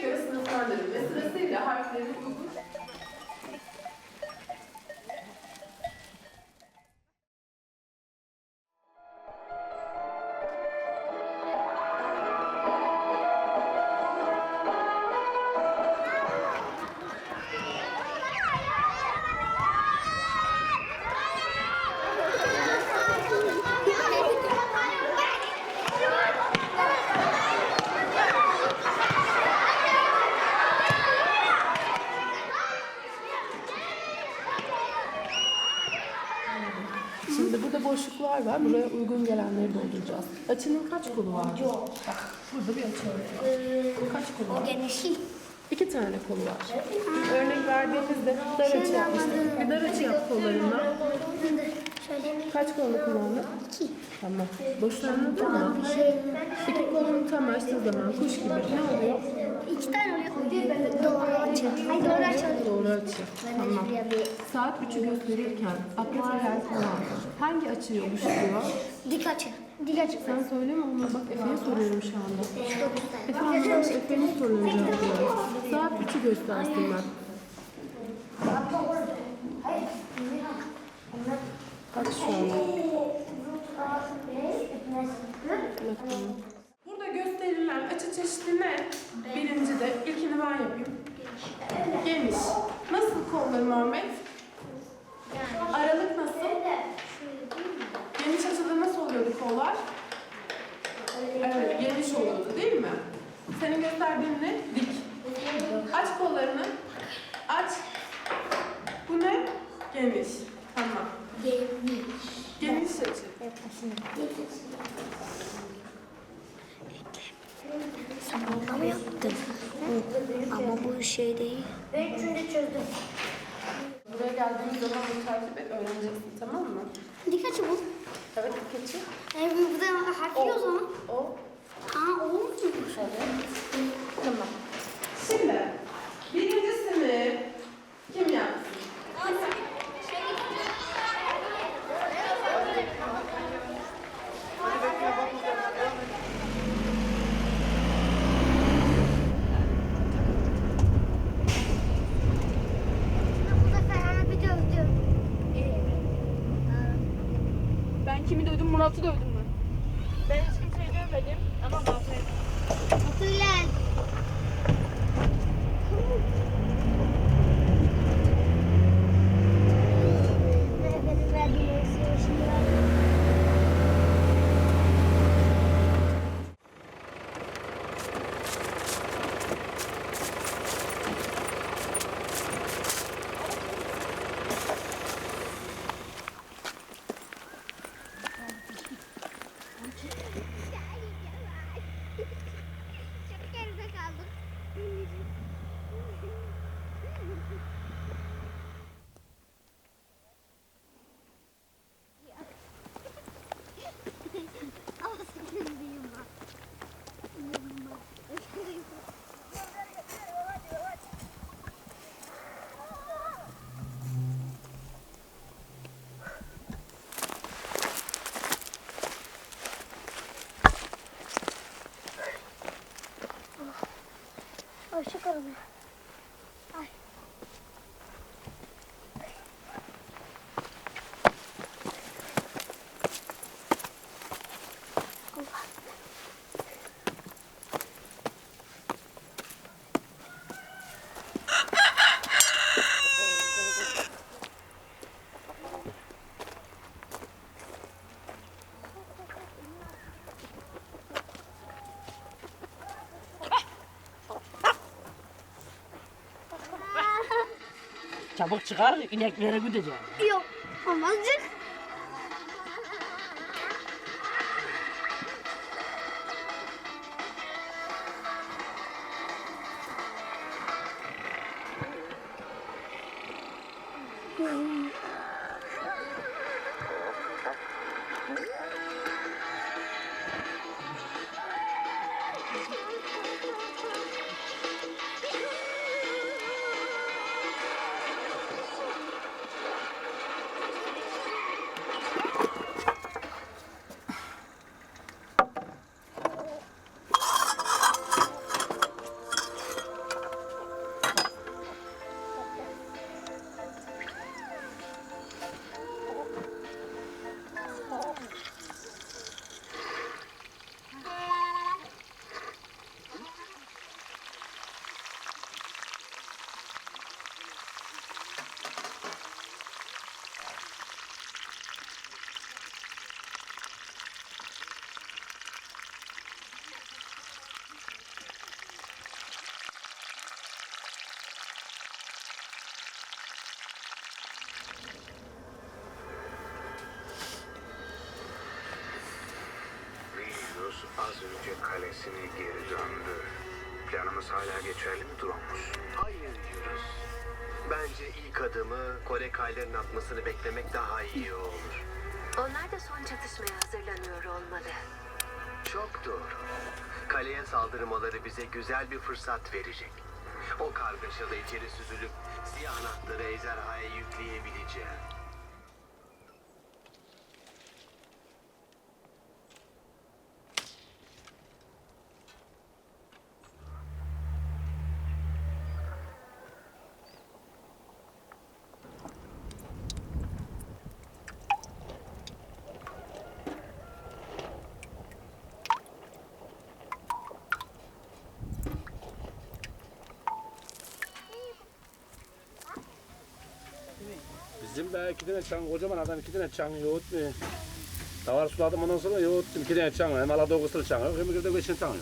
göre sınıflandırın ve sırasıyla harflerin uygun Açının kaç kolu var? Bak burada bir açı var. Kaç kolu var? Geniş. İki tane kolu var. Örnek verdiğimizde dar açı yapmıştık. Bir dar açı yap kollarından. Kaç kolunu kullandın? İki. Tamam. Boşuna anladın mı? İki kolunu tam açtığı zaman kuş gibi ne oluyor? iki tane oluyor. Doğru açı. Ay doğru açı. Doğru açı. Tamam. Saat 3'ü gösterirken akla hayal hangi açıyı oluşturuyor? Dik açı. Dik açı. Sen söyleme ama bak Efe'ye soruyorum şu anda. Efe anlamda Efe'nin sorunu cevaplıyorum. Saat 3'ü göstersin ben. Kaç şu anda? Burada gösterilen açı çeşidi ne? Birinci de ilkini ben yapayım. Geniş. Nasıl kolları Muhammed? Aralık nasıl? Geniş açıda nasıl oluyordu kollar? Evet, geniş oluyordu değil mi? Senin gösterdiğin ne? Dik. Aç kollarını. Aç. Bu ne? Geniş. Tamam. Geniş açı. Sabunla mı yaptın? Ama bu şey değil. Ben üçünü de çözdüm. Buraya geldiğimiz zaman bunu takip et, öğreneceksin tamam mı? Dik açı bu. Evet, dik açı. E, bu da harfi o zaman. O. Aa o mu? Tamam. Şimdi Hello. Çabuk çıkar, ineklere güdeceğim. Yok. Olmazcık. Kalesine geri döndü. Planımız hala geçerli mi Dromus? Hayır Yunus. Bence ilk adımı Kore kaylarının atmasını beklemek daha iyi olur. Onlar da son çatışmaya hazırlanıyor olmalı. Çok doğru. Kaleye saldırmaları bize güzel bir fırsat verecek. O kargaşada içeri süzülüp siyah anahtarı ejderhaya yükleyebileceğim. Bizim be iki tane çan, kocaman adam iki tane çan yoğurt mu? Davar suladım ondan sonra yoğurttum iki tane çan. Hem ala dokuzlu çan yok hem de beşin çan yok.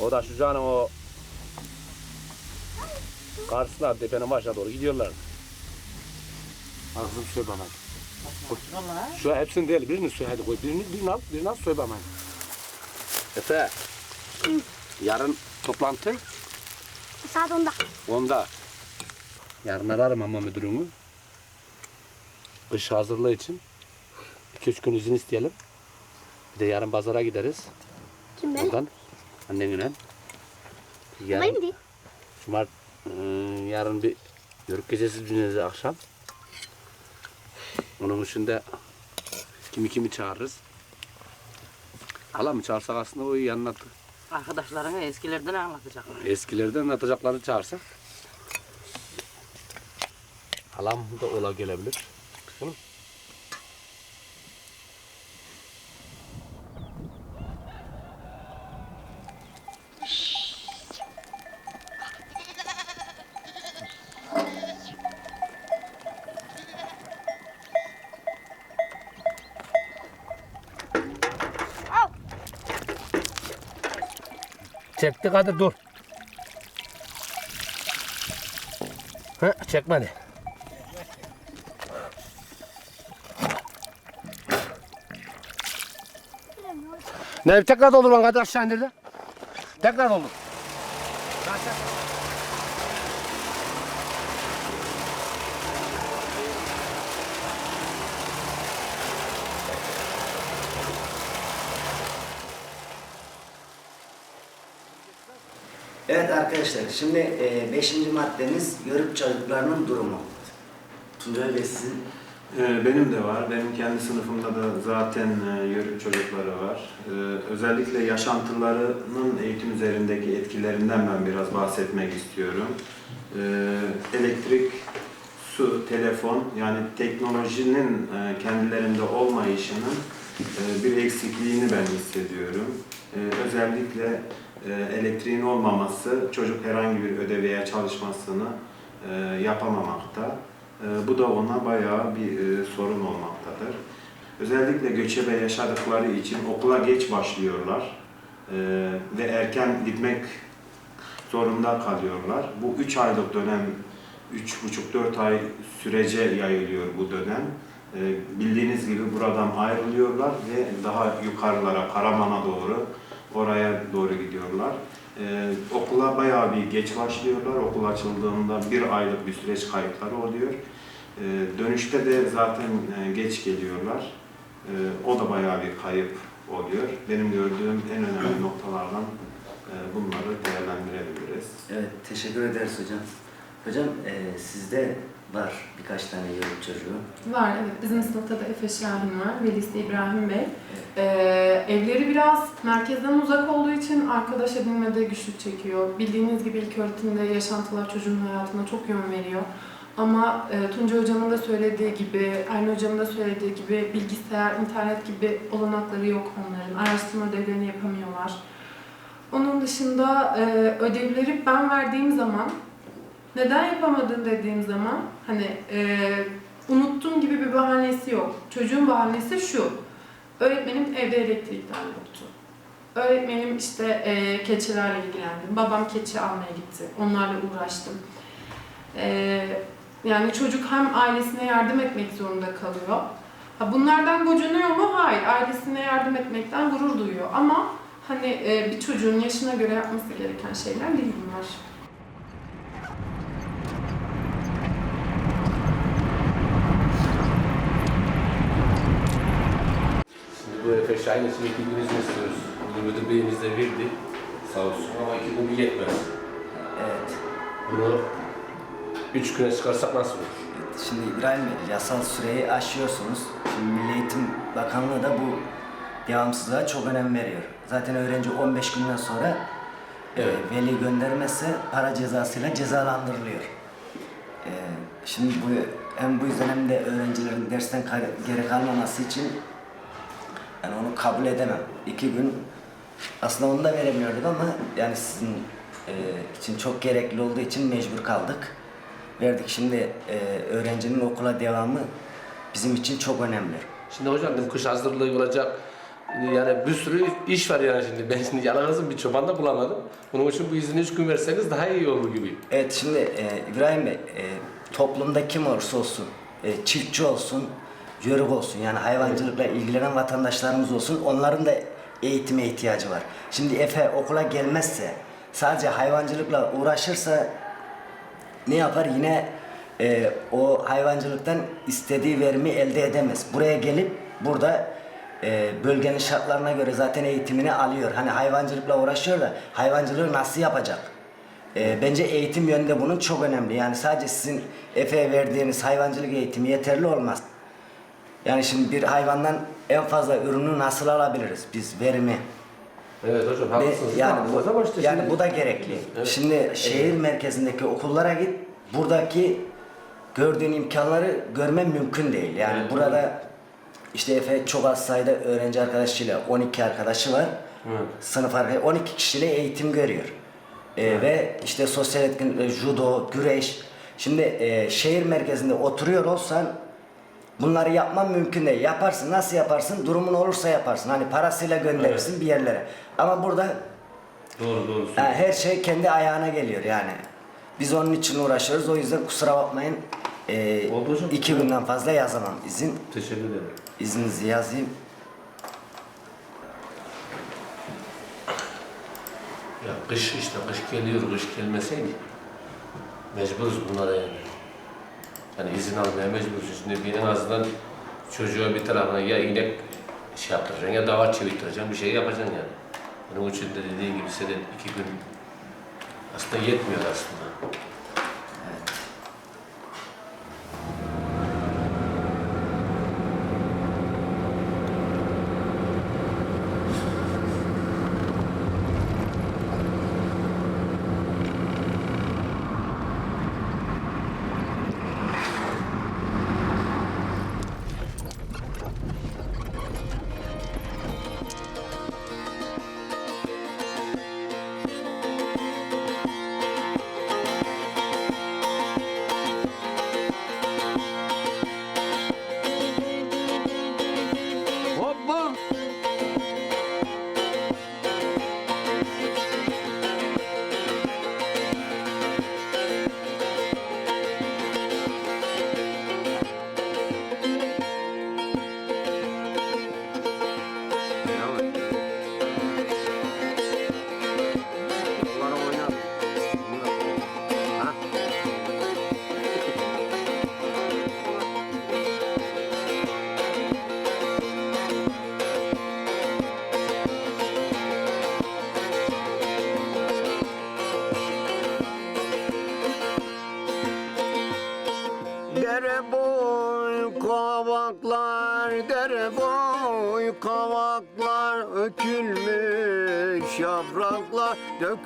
O da şu canın o karşısına tepenin başına doğru gidiyorlar. Ağzım söyle bana. Şu hepsini değil birini söyle hadi koy. Birini, birini al birini al söyle bana. Efe. Yarın toplantı Saat 10'da. onda. Yarın ararım ama müdürümü. Kış hazırlığı için. 2-3 gün izin isteyelim. Bir de yarın pazara gideriz. Kim ben? Oradan annenle. Yarın. Cumart, ıı, yarın bir yörük gecesi düzenleyeceğiz akşam. Onun dışında kimi kimi çağırırız. Hala mı çağırsak aslında o iyi anlattı. Arkadaşlarına eskilerden anlatacaklar. Eskilerden anlatacaklarını çağırsak. Halam da ola gelebilir. Oğlum. Çekti Kadir dur. Ha, çekmedi. Ne tekrar doldur bana Kadir aşağı indirdi. Tekrar doldur. Evet arkadaşlar şimdi 5. maddemiz yörük çocuklarının durumu. Tuncay Bey sizin Benim de var. Benim kendi sınıfımda da zaten e, yörük çocukları var. Ee, Özellikle yaşantılarının eğitim üzerindeki etkilerinden ben biraz bahsetmek istiyorum. Ee, Elektrik, su, telefon yani teknolojinin e, kendilerinde olmayışının e, bir eksikliğini ben hissediyorum. Ee, Özellikle elektriğin olmaması çocuk herhangi bir ödev çalışmasını yapamamakta. E, Bu da ona bayağı bir e, sorun olmaktadır. Özellikle göçebe yaşadıkları için okula geç başlıyorlar e, ve erken gitmek zorunda kalıyorlar. Bu 3 aylık dönem, 3,5-4 ay sürece yayılıyor bu dönem. E, Bildiğiniz gibi buradan ayrılıyorlar ve daha yukarılara, Karaman'a doğru, oraya doğru gidiyorlar. Ee, okula bayağı bir geç başlıyorlar. Okul açıldığında bir aylık bir süreç kayıpları oluyor. Ee, dönüşte de zaten e, geç geliyorlar. Ee, o da bayağı bir kayıp oluyor. Benim gördüğüm en önemli noktalardan e, bunları değerlendirebiliriz. evet teşekkür ederiz hocam. Hocam e, sizde var birkaç tane yörük çocuğu. Var evet. Bizim sınıfta da Efe Şahin var. Velisi İbrahim Bey. Ee, evleri biraz merkezden uzak olduğu için arkadaş edinmede güçlük çekiyor. Bildiğiniz gibi ilk öğretimde yaşantılar çocuğun hayatına çok yön veriyor. Ama e, Tunca Hocam'ın da söylediği gibi, Aynı Hocam'ın da söylediği gibi bilgisayar, internet gibi olanakları yok onların. Araştırma ödevlerini yapamıyorlar. Onun dışında e, ödevleri ben verdiğim zaman, neden yapamadın dediğim zaman, hani e, unuttum gibi bir bahanesi yok. Çocuğun bahanesi şu, öğretmenim evde elektrikler yoktu. Öğretmenim işte e, keçilerle ilgilendim. Babam keçi almaya gitti. Onlarla uğraştım. E, yani çocuk hem ailesine yardım etmek zorunda kalıyor. Ha bunlardan gocunuyor mu? Hayır. Ailesine yardım etmekten gurur duyuyor. Ama hani e, bir çocuğun yaşına göre yapması gereken şeyler değil bunlar. Bu Efe Şahin için izin istiyoruz. Bugün müdür beyimiz de verdi. Sağ olsun ama iki bir yetmez. Evet. Bunu üç güne çıkarsak nasıl olur? Şimdi İbrahim Bey, yasal süreyi aşıyorsunuz. Şimdi Milli Eğitim Bakanlığı da bu devamsızlığa çok önem veriyor. Zaten öğrenci 15 günden sonra Evet. e, veli göndermezse para cezasıyla cezalandırılıyor. E, şimdi bu hem bu yüzden hem de öğrencilerin dersten geri kalmaması için yani onu kabul edemem. İki gün aslında onu da veremiyorduk ama yani sizin e, için çok gerekli olduğu için mecbur kaldık. Verdik. Şimdi e, öğrencinin okula devamı bizim için çok önemli. Şimdi hocam bizim kış hazırlığı olacak. Yani bir sürü iş var yani şimdi. Ben şimdi yalnızım bir çoban da bulamadım. Bunun için bu izni üç gün verseniz daha iyi olur gibi. Evet şimdi e, İbrahim Bey, e, toplumda kim olursa olsun, e, çiftçi olsun, yörük olsun yani hayvancılıkla ilgilenen vatandaşlarımız olsun onların da eğitime ihtiyacı var. Şimdi Efe okula gelmezse, sadece hayvancılıkla uğraşırsa ne yapar? Yine e, o hayvancılıktan istediği verimi elde edemez. Buraya gelip burada e, bölgenin şartlarına göre zaten eğitimini alıyor. Hani hayvancılıkla uğraşıyor da hayvancılığı nasıl yapacak? E, bence eğitim yönünde bunun çok önemli. Yani sadece sizin Efe'ye verdiğiniz hayvancılık eğitimi yeterli olmaz. Yani şimdi bir hayvandan en fazla ürünü nasıl alabiliriz biz verimi? Evet hocam Ve haklısınız. yani Haklısınız bu, ama işte yani şimdi- bu da gerekli. Evet. Şimdi şehir merkezindeki okullara git, buradaki gördüğün imkanları görmen mümkün değil. Yani Evet, burada işte Efe çok az sayıda öğrenci arkadaşıyla 12 arkadaşı var. Evet. Sınıf arkadaşı 12 kişiyle eğitim görüyor. Ee, ve işte sosyal etkinlikler, judo, güreş. Şimdi e, şehir merkezinde oturuyor olsan bunları yapman mümkün değil. Yaparsın. Nasıl yaparsın? Durumun olursa yaparsın. Hani parasıyla gönderirsin bir yerlere. Ama burada Doğru doğru. Ha, her şey kendi ayağına geliyor yani. Biz onun için uğraşıyoruz. O yüzden kusura bakmayın. Ee, Oldu hocam. iki günden fazla yazamam izin. Teşekkür ederim. İzninizi yazayım. Ya kış işte kış geliyor, kış gelmeseydi mecburuz bunlara yani. Yani izin almaya mecburuz. Şimdi bir en azından çocuğa bir tarafına ya inek şey yaptıracaksın ya davar çevirtireceksin bir şey yapacaksın yani. Onun için de dediğin gibi senin iki gün aslında yetmiyor aslında.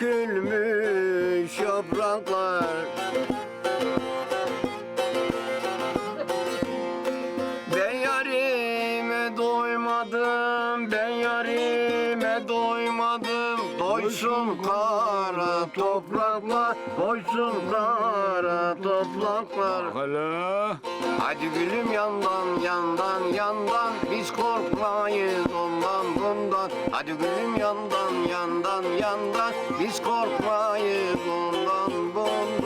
Dökülmüş yapraklar topraklar, doysun kara topraklar. Hala. Hadi gülüm yandan, yandan, yandan. Biz korkmayız ondan, bundan. Hadi gülüm yandan, yandan, yandan. Biz korkmayız ondan, bundan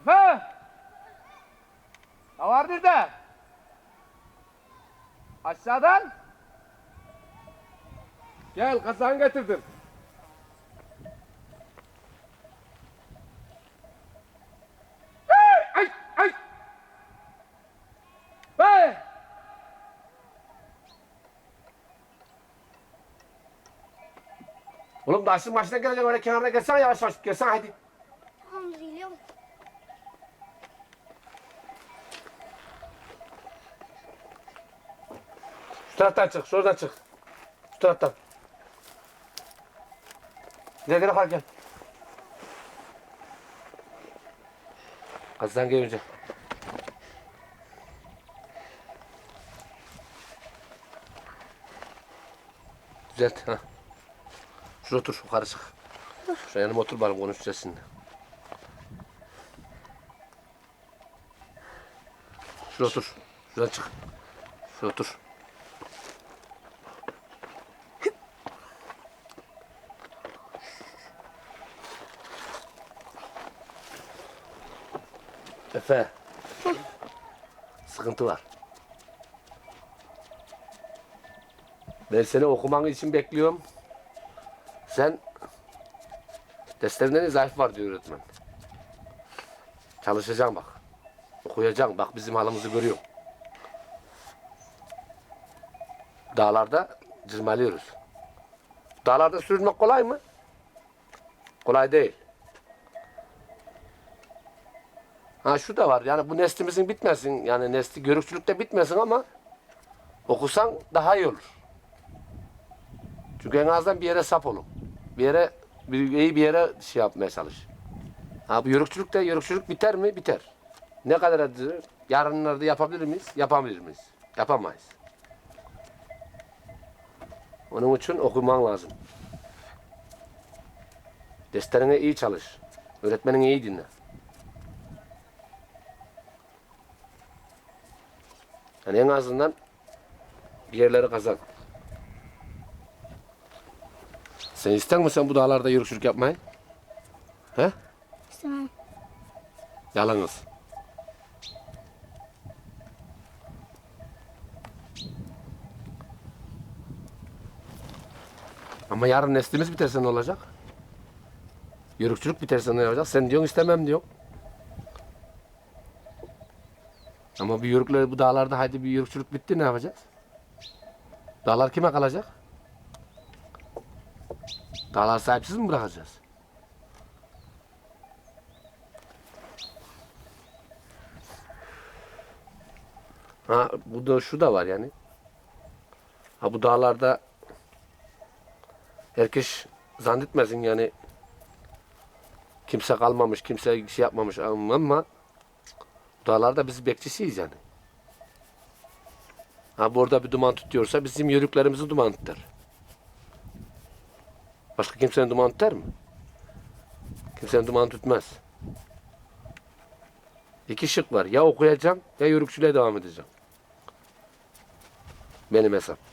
Efe! Ne var nerede? Aşağıdan. Gel kazan getirdim. Hey! Ay! Ay! Hey! Oğlum taşın başına gelecek öyle kenarına gelsene yavaş yavaş gelsene hadi. Taraftan çık, şuradan çık. Şu taraftan. Gel gel gel. Kazdan gelince. Düzelt. Ha. Şuraya otur, yukarı çık. Şuraya yanıma otur bari konuşacağız şimdi. Şuraya otur. Şuradan çık. Şuraya otur. Efe. Sıkıntı var. Ben seni okuman için bekliyorum. Sen derslerinden zayıf var diyor öğretmen. Çalışacaksın bak. Okuyacaksın. Bak bizim halimizi görüyor. Dağlarda cırmalıyoruz. Dağlarda sürünmek kolay mı? Kolay değil. Ha şu da var yani bu neslimizin bitmesin yani nesli görükçülükte bitmesin ama okusan daha iyi olur. Çünkü en azından bir yere sap olun. Bir yere bir, iyi bir yere şey yapmaya çalış. Ha bu yörükçülükte yörükçülük biter mi? Biter. Ne kadar adı? Yarınlarda yapabilir miyiz? Yapabilir miyiz? Yapamayız. Onun için okuman lazım. Derslerine iyi çalış. Öğretmenini iyi dinle. Yani en azından bir yerleri kazan. Sen ister misin bu dağlarda yürüyüşlük yapmayı? He? İstemem. Yalnız. Ama yarın neslimiz biterse ne olacak? Yörükçülük biterse ne olacak? Sen diyorsun istemem diyor. Ama bir yörükler bu dağlarda hadi bir yörükçülük bitti ne yapacağız? Dağlar kime kalacak? Dağlar sahipsiz mi bırakacağız? Ha bu da şu da var yani. Ha bu dağlarda herkes zannetmesin yani kimse kalmamış, kimse şey yapmamış ama dağlarda biz bekçisiyiz yani. Ha burada bir duman tutuyorsa bizim yörüklerimizi duman tutar. Başka kimsenin duman tutar mı? Kimsenin duman tutmaz. İki şık var. Ya okuyacağım ya yörükçülüğe devam edeceğim. Benim hesap.